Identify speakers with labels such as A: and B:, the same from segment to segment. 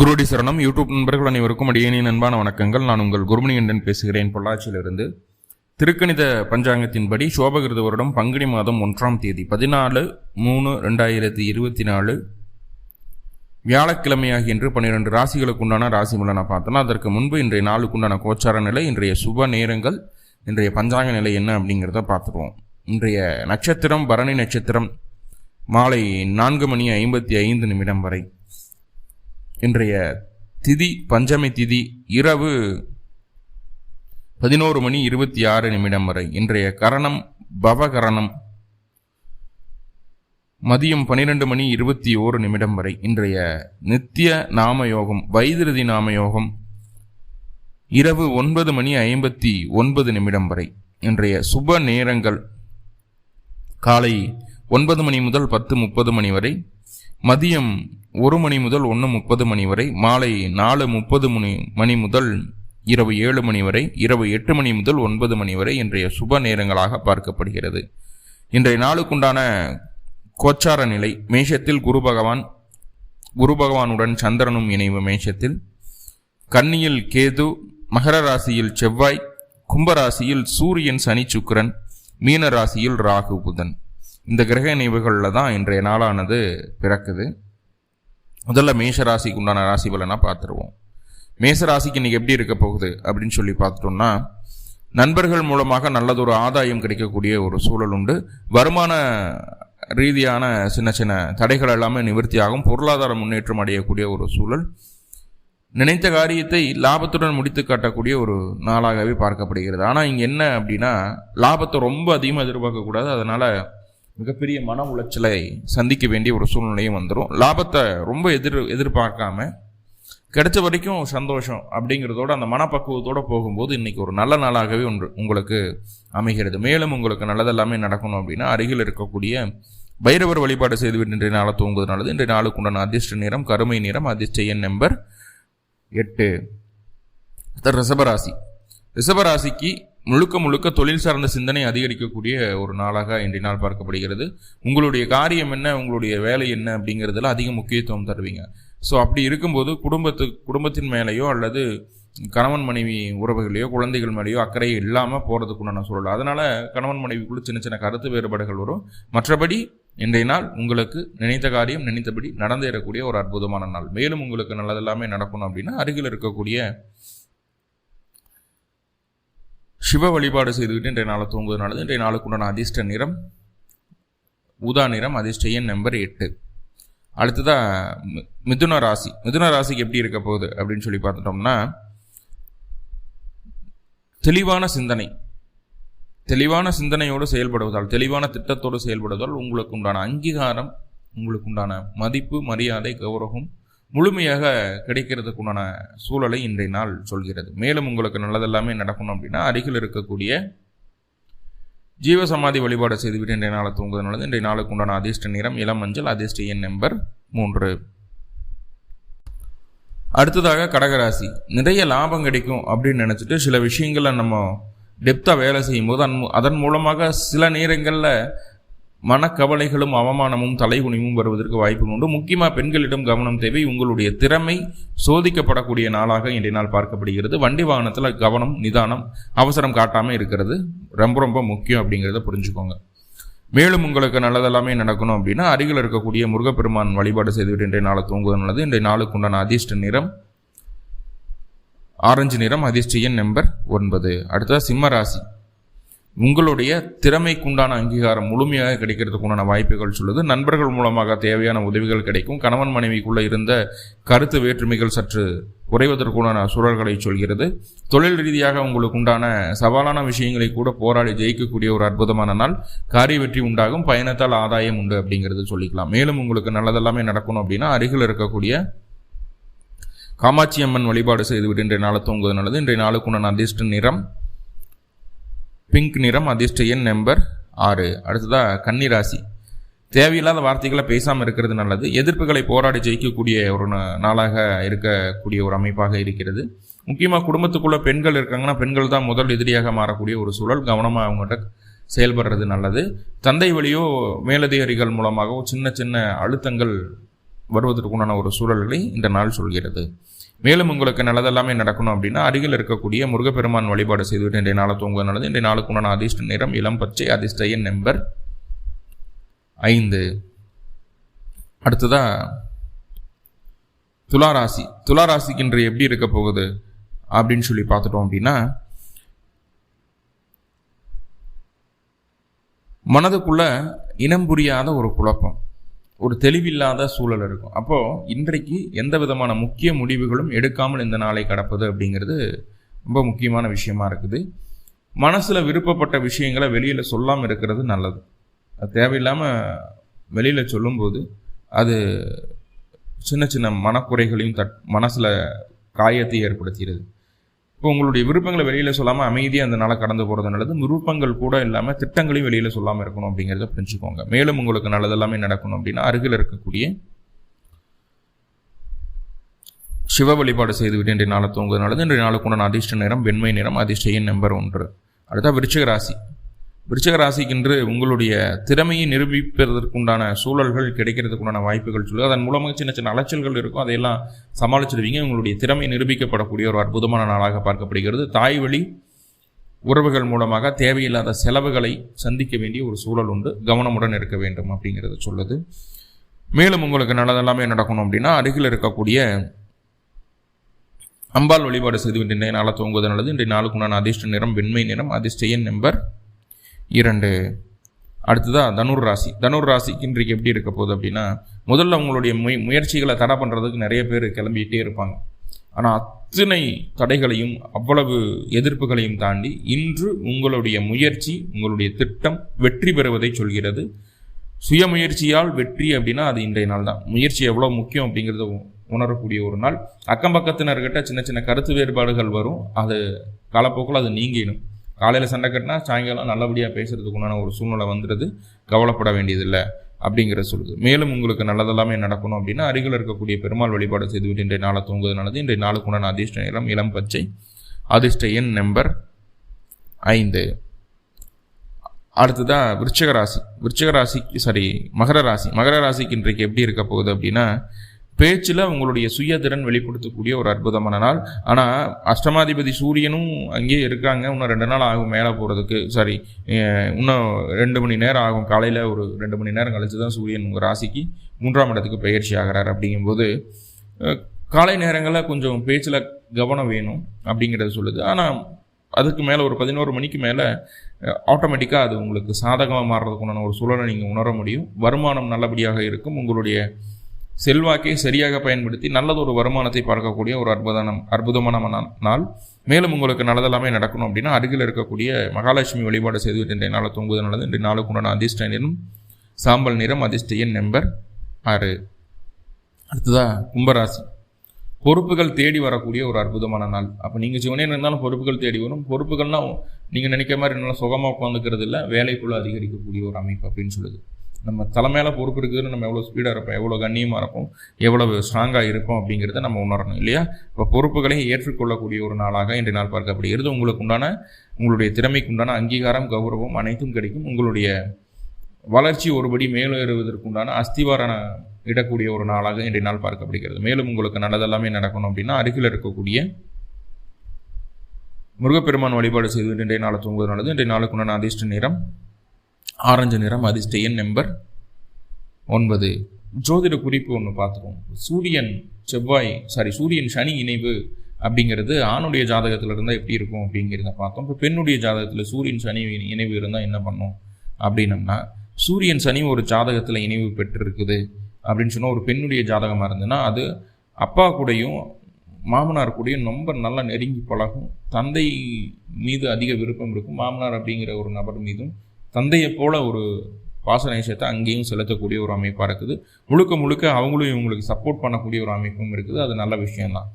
A: குருடி சரணம். யூடியூப் நண்பர்கள் அனைவருக்கும் அடியேனின் அன்பான வணக்கங்கள். நான் உங்கள் குருமணிகண்டன் பேசுகிறேன். பொள்ளாச்சியிலிருந்து திருக்கணித பஞ்சாங்கத்தின்படி சோபகிருத வருடம் பங்குனி மாதம் ஒன்றாம் தேதி பதினாலு மூணு ரெண்டாயிரத்தி இருபத்தி நாலு. வியாழக்கிழமையாகின்று பன்னிரெண்டு ராசிகளுக்குண்டான ராசி பலனை பார்த்தோன்னா அதற்கு முன்பு இன்றைய நாளுக்குண்டான கோச்சார நிலை இன்றைய சுப நேரங்கள் இன்றைய பஞ்சாங்க நிலை என்ன அப்படிங்கிறத பார்த்துருவோம். இன்றைய நட்சத்திரம் பரணி நட்சத்திரம் மாலை நான்கு மணி ஐம்பத்தி ஐந்து நிமிடம் வரை. இன்றைய திதி பஞ்சமி திதி இரவு பதினோரு மணி இருபத்தி ஆறு நிமிடம் வரை. இன்றைய கரணம் பவகரணம் மதியம் பனிரெண்டு மணி இருபத்தி ஓரு நிமிடம் வரை. இன்றைய நித்திய நாமயோகம் வைதிருதி நாமயோகம் இரவு ஒன்பது மணி ஐம்பத்தி ஒன்பது நிமிடம் வரை. இன்றைய சுப நேரங்கள் காலை ஒன்பது மணி முதல் பத்து முப்பது மணி வரை. மதியம் ஒரு மணி முதல் ஒன்று முப்பது மணி வரை மாலை நாலு முப்பது மணி மணி முதல் இரவு ஏழு மணி வரை இரவு எட்டு மணி முதல் ஒன்பது மணி வரை இன்றைய சுப நேரங்களாக பார்க்கப்படுகிறது. இன்றைய நாளுக்குண்டான கோச்சார நிலை மேஷத்தில் குரு பகவான் குரு பகவானுடன் சந்திரனும் இணைவு மேஷத்தில். கன்னியில் கேது மகர ராசியில் செவ்வாய் கும்பராசியில் சூரியன் சனி சுக்கரன் மீன ராசியில் ராகு புதன். இந்த கிரக நினைவுகளில் தான் இன்றைய நாளானது பிறக்குது. முதல்ல மேஷராசிக்கு உண்டான ராசி பலனாக பார்த்துருவோம். மேச ராசிக்கு இன்னைக்கு எப்படி இருக்க போகுது அப்படின்னு சொல்லி பார்த்துட்டோம்னா நண்பர்கள் மூலமாக நல்லதொரு ஆதாயம் கிடைக்கக்கூடிய ஒரு சூழல் உண்டு. வருமான ரீதியான சின்ன சின்ன தடைகள் எல்லாமே நிவர்த்தியாகும் பொருளாதார முன்னேற்றம் அடையக்கூடிய ஒரு சூழல். நினைத்த காரியத்தை லாபத்துடன் முடித்து காட்டக்கூடிய ஒரு நாளாகவே பார்க்கப்படுகிறது. ஆனால் இங்கே என்ன அப்படின்னா லாபத்தை ரொம்ப அதிகமாக எதிர்பார்க்கக்கூடாது அதனால் மிகப்பெரிய மன உளைச்சலை சந்திக்க வேண்டிய ஒரு சூழ்நிலையும் வந்துடும் லாபத்தை ரொம்ப எதிர் எதிர்பார்க்காம கிடைச்ச வரைக்கும் சந்தோஷம் அப்படிங்கிறதோட அந்த மனப்பக்குவத்தோடு போகும்போது இன்றைக்கி ஒரு நல்ல நாளாகவே ஒன்று உங்களுக்கு அமைகிறது. மேலும் உங்களுக்கு நல்லதெல்லாமே நடக்கணும் அப்படின்னா அருகில் இருக்கக்கூடிய பைரவர் வழிபாடு செய்துவிட்டு இன்றைய நாளை தூங்குவது நல்லது. இன்றைய நாளுக்கு உண்டான அதிர்ஷ்ட நிறம் கருமை நிறம் அதிர்ஷ்ட எண் நம்பர் எட்டு. ரிஷபராசி. ரிஷபராசிக்கு முழுக்க முழுக்க தொழில் சார்ந்த சிந்தனை அதிகரிக்கக்கூடிய ஒரு நாளாக இன்றைய நாள் பார்க்கப்படுகிறது. உங்களுடைய காரியம் என்ன உங்களுடைய வேலை என்ன அப்படிங்கிறதுல அதிக முக்கியத்துவம் தருவீங்க. ஸோ அப்படி இருக்கும்போது குடும்பத்து குடும்பத்தின் மேலேயோ அல்லது கணவன் மனைவி உறவுகளையோ குழந்தைகள் மேலேயோ அக்கறை இல்லாமல் போகிறதுக்குண்டான சொல்லலாம் அதனால் கணவன் மனைவிக்குள்ள சின்ன சின்ன கருத்து வேறுபாடுகள் வரும். மற்றபடி இன்றைய நாள் உங்களுக்கு நினைத்த காரியம் நினைத்தபடி நடந்தேறக்கூடிய ஒரு அற்புதமான நாள். மேலும் உங்களுக்கு நல்லதெல்லாமே நடக்கணும் அப்படின்னா அருகில் இருக்கக்கூடிய சிவ வழிபாடு செய்துவிட்டு இன்றைய நாளை தூங்குவது நல்லது. இன்றைய நாளுக்கு உண்டான அதிர்ஷ்ட நிறம் ஊதா நிறம் அதிர்ஷ்ட எண் நம்பர் எட்டு. அடுத்ததாக மிதுன ராசி. மிதுன ராசிக்கு எப்படி இருக்க போகுது அப்படின்னு சொல்லி பார்த்துட்டோம்னா தெளிவான சிந்தனை. தெளிவான சிந்தனையோடு செயல்படுவதால் தெளிவான திட்டத்தோடு செயல்படுவதால் உங்களுக்கு உண்டான அங்கீகாரம் உங்களுக்கு உண்டான மதிப்பு மரியாதை கௌரவம் முழுமையாக கிடைக்கிறதுக்குண்டான சூழலை இன்றைய நாள் சொல்கிறது. மேலும் உங்களுக்கு நல்லதெல்லாமே நடக்கணும் அப்படின்னா அருகில் இருக்கக்கூடிய ஜீவசமாதி வழிபாடு செய்துவிட்டு இன்றைய நாளை தூங்குவது நல்லது. இன்றைய நாளுக்கு உண்டான அதிர்ஷ்ட நிறம் இளம் மஞ்சள் அதிர்ஷ்ட எண் நம்பர் மூன்று. அடுத்ததாக கடகராசி. நிறைய லாபம் கிடைக்கும் அப்படின்னு நினச்சிட்டு சில விஷயங்களை நம்ம டெப்த்தாக வேலை செய்யும்போது அன் அதன் மூலமாக சில நேரங்களில் மனக்கவலைகளும் அவமானமும் தலைகுனிவும் வருவதற்கு வாய்ப்பு உண்டு. முக்கியமாக பெண்களிடம் கவனம் தேவை. உங்களுடைய திறமை சோதிக்கப்படக்கூடிய நாளாக இன்றைய நாள் பார்க்கப்படுகிறது. வண்டி வாகனத்தில் கவனம் நிதானம் அவசரம் காட்டாமல் இருக்கிறது. ரொம்ப ரொம்ப முக்கியம் அப்படிங்கிறத புரிஞ்சுக்கோங்க. மேலும் உங்களுக்கு நல்லதெல்லாமே நடக்கணும் அப்படின்னா அருகில் இருக்கக்கூடிய முருகப்பெருமான் வழிபாடு செய்துவிட்டு இன்றைய நாளை தூங்குவது நல்லது. இன்றைய நாளுக்கு உண்டான அதிர்ஷ்ட நிறம் ஆரஞ்சு நிறம் அதிர்ஷ்ட எண் நம்பர் ஒன்பது. அடுத்தது சிம்ம ராசி. உங்களுடைய திறமைக்குண்டான அங்கீகாரம் முழுமையாக கிடைக்கிறதுக்குண்டான வாய்ப்புகள் சொல்லுது. நண்பர்கள் மூலமாக தேவையான உதவிகள் கிடைக்கும். கணவன் மனைவிக்குள்ளே இருந்த கருத்து வேற்றுமைகள் சற்று குறைவதற்குண்டான சூழல்களை சொல்கிறது. தொழில் ரீதியாக உங்களுக்கு உண்டான சவாலான விஷயங்களை கூட போராடி ஜெயிக்கக்கூடிய ஒரு அற்புதமான நாள். காரிய வெற்றி உண்டாகும். பயணத்தால் ஆதாயம் உண்டு அப்படிங்கிறது சொல்லிக்கலாம். மேலும் உங்களுக்கு நல்லதெல்லாமே நடக்கணும் அப்படின்னா அருகில் இருக்கக்கூடிய காமாட்சி அம்மன் வழிபாடு செய்துவிட்டு இன்றைய நாளை தூங்குவது நல்லது. இன்றைய நாளுக்குண்டான அதிர்ஷ்ட நிறம் பிங்க் நிறம் அதிர்ஷ்ட எண் நம்பர் ஆறு. அடுத்ததாக கன்னிராசி. தேவையில்லாத வார்த்தைகளை பேசாமல் இருக்கிறது நல்லது. எதிர்ப்புகளை போராடி ஜெயிக்கக்கூடிய ஒரு நாளாக இருக்கக்கூடிய ஒரு அமைப்பாக இருக்கிறது. முக்கியமாக குடும்பத்துக்குள்ளே பெண்கள் இருக்காங்கன்னா பெண்கள் தான் முதல் எதிரியாக மாறக்கூடிய ஒரு சூழல். கவனமாக அவங்ககிட்ட செயல்படுறது நல்லது. தந்தை வழியோ மேலதிகாரிகள் மூலமாகவோ சின்ன சின்ன அழுத்தங்கள் வருவதற்குண்டான ஒரு சூழல்களை இந்த நாள் சொல்கிறது. மேலும் உங்களுக்கு நல்லதெல்லாமே நடக்கணும் அப்படின்னா அருகில் இருக்கக்கூடிய முருகப்பெருமான் வழிபாடு செய்துவிட்டு இன்றைய நாளை தூங்குவது நல்லது. இன்றைய நாளுக்கு உண்டான அதிர்ஷ்ட நிறம் இளம் பச்சை அதிர்ஷ்ட எண் நம்பர் ஐந்து. அடுத்ததா துளாராசி. துளாராசிக்கு இன்று எப்படி இருக்க போகுது அப்படின்னு சொல்லி பார்த்துட்டோம் அப்படின்னா மனதுக்குள்ள இனம் புரியாத ஒரு குழப்பம். ஒரு தெளிவில்லாத சூழல் இருக்கும். அப்போது இன்றைக்கு எந்த விதமான முக்கிய முடிவுகளும் எடுக்காமல் இந்த நாளை கடப்பது அப்படிங்கிறது ரொம்ப முக்கியமான விஷயமா இருக்குது. மனசில் விருப்பப்பட்ட விஷயங்களை வெளியில் சொல்லாமல் இருக்கிறது நல்லது. அது தேவையில்லாமல் வெளியில் சொல்லும்போது அது சின்ன சின்ன மனக்குறைகளையும் தட் மனசில் காயத்தை ஏற்படுத்துகிறது இப்போ உங்களுடைய விருப்பங்களை வெளியில் சொல்லாமல் அமைதியாக அந்த நாளை கடந்து போகிறது நல்லது. விருப்பங்கள் கூட இல்லாமல் திட்டங்களையும் வெளியில் சொல்லாமல் இருக்கணும் அப்படிங்கிறத புரிஞ்சுக்கோங்க. மேலும் உங்களுக்கு நல்லதெல்லாமே நடக்கணும் அப்படின்னா அருகில் இருக்கக்கூடிய சிவ வழிபாடு செய்துவிட்டு இன்றைய நாளை தூங்குவது நல்லது. இன்றைய நாளுக்குண்டான அதிர்ஷ்ட நிறம் வெண்மை நிறம் அதிர்ஷ்ட எண் நம்பர் ஒன்று. அடுத்தா விருச்சிக ராசி. விருச்சகராசிக்கின்று உங்களுடைய திறமையை நிரூபிப்பதற்குண்டான சூழல்கள் கிடைக்கிறதுக்குண்டான வாய்ப்புகள் சொல்லு அதன் மூலமாக சின்ன சின்ன அலைச்சல்கள் இருக்கும். அதையெல்லாம் சமாளிச்சிடுவீங்க. உங்களுடைய திறமை நிரூபிக்கப்படக்கூடிய ஒரு அற்புதமான நாளாக பார்க்கப்படுகிறது. தாய் வழி உறவுகள் மூலமாக தேவையில்லாத செலவுகளை சந்திக்க வேண்டிய ஒரு சூழல் உண்டு. கவனமுடன் இருக்க வேண்டும் அப்படிங்கிறத சொல்லுது. மேலும் உங்களுக்கு நல்லதெல்லாமே நடக்கணும் அப்படின்னா அருகில் இருக்கக்கூடிய அம்பாள் வழிபாடு செய்து இன்றைய நாளை தூங்குவது நல்லது. இன்றைய நாளுக்குண்டான அதிர்ஷ்ட நிறம் வெண்மை நிறம் அதிர்ஷ்ட எண் நம்பர் இரண்டு. அடுத்ததாக தனுர் ராசி. தனுர் ராசிக்கு இன்றைக்கு எப்படி இருக்க போகுது அப்படின்னா முதல்ல உங்களுடைய முய முயற்சிகளை தடை பண்ணுறதுக்கு நிறைய பேர் கிளம்பிகிட்டே இருப்பாங்க. ஆனால் அத்தனை தடைகளையும் அவ்வளவு எதிர்ப்புகளையும் தாண்டி இன்று உங்களுடைய முயற்சி உங்களுடைய திட்டம் வெற்றி பெறுவதை சொல்கிறது. சுயமுயற்சியால் வெற்றி அப்படின்னா அது இன்றைய நாள் தான். முயற்சி எவ்வளோ முக்கியம் அப்படிங்கிறத உணரக்கூடிய ஒரு நாள். அக்கம் பக்கத்தினர்கிட்ட சின்ன சின்ன கருத்து வேறுபாடுகள் வரும். அது காலப்போக்கில் அது நீங்கிடும். காலையில் சண்டை கட்டினா சாயங்காலம் நல்லபடியாக பேசுறதுக்கு உண்டான ஒரு சூழ்நிலை வந்துடுது கவலைப்பட வேண்டியதில்லை அப்படிங்கிற சொல்லுது. மேலும் உங்களுக்கு நல்லதெல்லாமே நடக்கணும் அப்படின்னா அருகில் இருக்கக்கூடிய பெருமாள் வழிபாடு செய்துவிட்டு இன்றைய நாளை தூங்குவது நல்லது. இன்றைய நாளுக்கு உண்டான அதிர்ஷ்ட நிறம் இளம் பச்சை அதிர்ஷ்ட எண் நம்பர் ஐந்து. அடுத்ததாக விருச்சக ராசி. விருச்சக ராசிக்கு சாரி மகர ராசி. மகர ராசிக்கு இன்றைக்கு எப்படி இருக்க போகுது அப்படின்னா பேச்சில் உங்களுடைய சுயதிறன் வெளிப்படுத்தக்கூடிய ஒரு அற்புதமான நாள். ஆனால் அஷ்டமாதிபதி சூரியனும் அங்கேயே இருக்காங்க. இன்னும் ரெண்டு நாள் ஆகும் மேலே போகிறதுக்கு சாரி இன்னும் ரெண்டு மணி நேரம் ஆகும். காலையில் ஒரு ரெண்டு மணி நேரம் கழிச்சு தான் சூரியன் உங்கள் ராசிக்கு மூன்றாம் இடத்துக்கு பயிற்சி ஆகிறார் அப்படிங்கும்போது காலை நேரங்களில் கொஞ்சம் பேச்சில் கவனம் வேணும் அப்படிங்கிறத சொல்லுது. ஆனால் அதுக்கு மேலே ஒரு பதினோரு மணிக்கு மேலே ஆட்டோமேட்டிக்காக அது உங்களுக்கு சாதகமாக மாறுறதுக்குண்டான ஒரு சூழலை நீங்கள் உணர முடியும். வருமானம் நல்லபடியாக இருக்கும். உங்களுடைய செல்வாக்கை சரியாக பயன்படுத்தி நல்லதொரு வருமானத்தை பார்க்கக்கூடிய ஒரு அற்புதம் அற்புதமான நாள். மேலும் உங்களுக்கு நல்லதெல்லாமே நடக்கணும் அப்படின்னா அருகில் இருக்கக்கூடிய மகாலட்சுமி வழிபாடு செய்துவிட்டு இன்றைய நாளை தூங்குவது நல்லது. இன்றைய நாளுக்கு உண்டான அதிர்ஷ்ட நிறம் சாம்பல் நிறம் அதிர்ஷ்ட எண் நம்பர் ஆறு. அடுத்ததா கும்பராசி. பொறுப்புகள் தேடி வரக்கூடிய ஒரு அற்புதமான நாள். அப்போ நீங்கள் சிவனே இருந்தாலும் பொறுப்புகள் தேடி வரும். பொறுப்புகள்னால் நீங்கள் நினைக்கிற மாதிரி நல்லா சுகமாக உட்காந்துக்கிறது இல்லை வேலைக்குள்ளே அதிகரிக்கக்கூடிய ஒரு அமைப்பு அப்படின்னு சொல்லுது. நம்ம தலைமையில பொறுப்பு இருக்குதுன்னு நம்ம எவ்வளோ ஸ்பீடாக இருப்போம் எவ்வளோ கண்ணியமாக இருப்போம் எவ்வளவு ஸ்ட்ராங்காக இருப்போம் அப்படிங்கிறத நம்ம உணரணும் இல்லையா? இப்போ பொறுப்புகளை ஏற்றுக்கொள்ளக்கூடிய ஒரு நாளாக இன்றைய நாள் பார்க்கப்படுகிறது. உங்களுக்கு உண்டான உங்களுடைய திறமைக்கு உண்டான அங்கீகாரம் கௌரவம் அனைத்தும் கிடைக்கும். உங்களுடைய வளர்ச்சி ஒருபடி மேலேறுவதற்குண்டான அஸ்திவாரண இடக்கூடிய ஒரு நாளாக இன்றைய நாள் பார்க்கப்படுகிறது. மேலும் உங்களுக்கு நல்லதெல்லாமே நடக்கணும் அப்படின்னா அருகில் இருக்கக்கூடிய முருகப்பெருமான் வழிபாடு செய்து இன்றைய நாளை தூங்குவது நல்லது. இன்றைய நாளுக்குண்டான அதிர்ஷ்ட நேரம் ஆரஞ்சு நிறம் அதிர்ஷ்ட எண் நம்பர் ஒன்பது. ஜோதிட குறிப்பு ஒன்று பார்த்துருவோம் சூரியன் செவ்வாய் சாரி சூரியன் சனி இணைவு அப்படிங்கிறது ஆணுடைய ஜாதகத்தில் இருந்தால் எப்படி இருக்கும் அப்படிங்கிறத பார்த்தோம். இப்போ பெண்ணுடைய ஜாதகத்தில் சூரியன் சனி இணைவு இருந்தால் என்ன பண்ணும் அப்படின்னம்னா சூரியன் சனி ஒரு ஜாதகத்தில் இணைவு பெற்றிருக்குது அப்படின்னு சொன்னால் ஒரு பெண்ணுடைய ஜாதகமாக இருந்ததுன்னா அது அப்பா கூடயும் மாமனார் கூடயும் ரொம்ப நல்லா நெருங்கி பழகும். தந்தை மீது அதிக விருப்பம் இருக்கும். மாமனார் அப்படிங்கிற ஒரு நபர் மீதும் தந்தையை போல ஒரு பாச நேசத்தை அங்கேயும் செலுத்தக்கூடிய ஒரு அமைப்பாக இருக்குது. முழுக்க முழுக்க அவங்களும் இவங்களுக்கு சப்போர்ட் பண்ணக்கூடிய ஒரு அமைப்பும் இருக்குது. அது நல்ல விஷயம்தான்.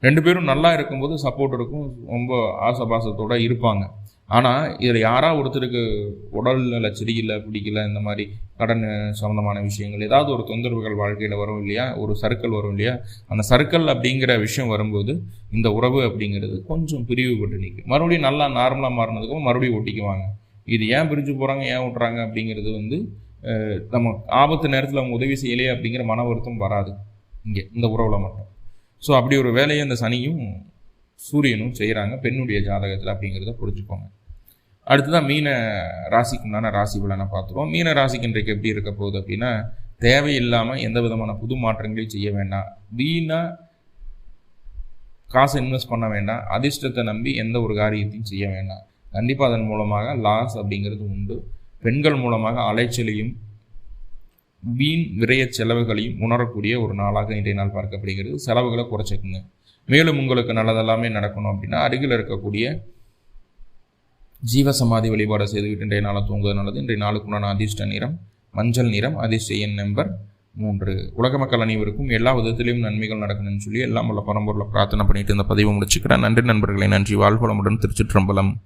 A: ரெண்டு பேரும் நல்லா இருக்கும்போது சப்போர்ட் இருக்கும் ரொம்ப ஆசபாசத்தோடு இருப்பாங்க. ஆனால் இதில் யாராவது ஒருத்தருக்கு உடல்நல சரியில்லை பிடிக்கல இந்த மாதிரி கடன் சம்மந்தமான விஷயங்கள் ஏதாவது ஒரு தொந்தரவுகள் வாழ்க்கையில் வரும் இல்லையா? ஒரு சர்க்கிள் வரும் இல்லையா? அந்த சர்க்கிள் அப்படிங்கிற விஷயம் வரும்போது இந்த உறவு அப்படிங்கிறது கொஞ்சம் பிரிவுபட்டு நிற்கும். மறுபடியும் நல்லா நார்மலாக மாறினதுக்கும் மறுபடியும் ஒட்டிக்குவாங்க. இது ஏன் பிரிஞ்சு போகிறாங்க ஏன் விட்றாங்க அப்படிங்கிறது வந்து நம்ம ஆபத்து நேரத்தில் அவங்க உதவி செய்யலையே அப்படிங்கிற மன வருத்தம் வராது. இங்கே இந்த உறவில் மட்டும். ஸோ அப்படி ஒரு வேலையை அந்த சனியும் சூரியனும் செய்கிறாங்க பெண்ணுடைய ஜாதகத்தில் அப்படிங்கிறத புரிஞ்சுக்கோங்க. அடுத்ததான் மீன ராசிக்கு உண்டான ராசி பலனை பார்த்துருவோம். மீன ராசிக்கு இன்றைக்கு எப்படி இருக்க போகுது அப்படின்னா தேவையில்லாமல் எந்த விதமான புது மாற்றங்களையும் செய்ய வேண்டாம். வீணாக காசு இன்வெஸ்ட் பண்ண வேண்டாம். அதிர்ஷ்டத்தை நம்பி எந்த ஒரு காரியத்தையும் செய்ய வேண்டாம். கண்டிப்பாக அதன் மூலமாக லாஸ் அப்படிங்கிறது உண்டு. பெண்கள் மூலமாக அலைச்சலையும் வீண் விரைய செலவுகளையும் உணரக்கூடிய ஒரு நாளாக இன்றைய நாள் பார்க்கப்படுகிறது. செலவுகளை குறைச்சிக்குங்க. மேலும் உங்களுக்கு நல்லதெல்லாமே நடக்கணும் அப்படின்னா அருகில் இருக்கக்கூடிய ஜீவசமாதி வழிபாடு செய்துவிட்டு இன்றைய நாளை தூங்குவது நல்லது. இன்றைய நாளுக்குண்டான அதிர்ஷ்ட நிறம் மஞ்சள் நிறம் அதிர்ஷ்ட எண் நம்பர் மூன்று. உலக மக்கள் அனைவருக்கும் எல்லா விதத்திலையும் நன்மைகள் நடக்கணும்னு சொல்லி எல்லாம் உள்ள பரம்பொருளை பிரார்த்தனை பண்ணிட்டு இந்த பதிவு முடிச்சுக்கிறேன். நன்றி நண்பர்களை நன்றி. வாழ்வளமுடன் திருச்சிற்றம்பலம்.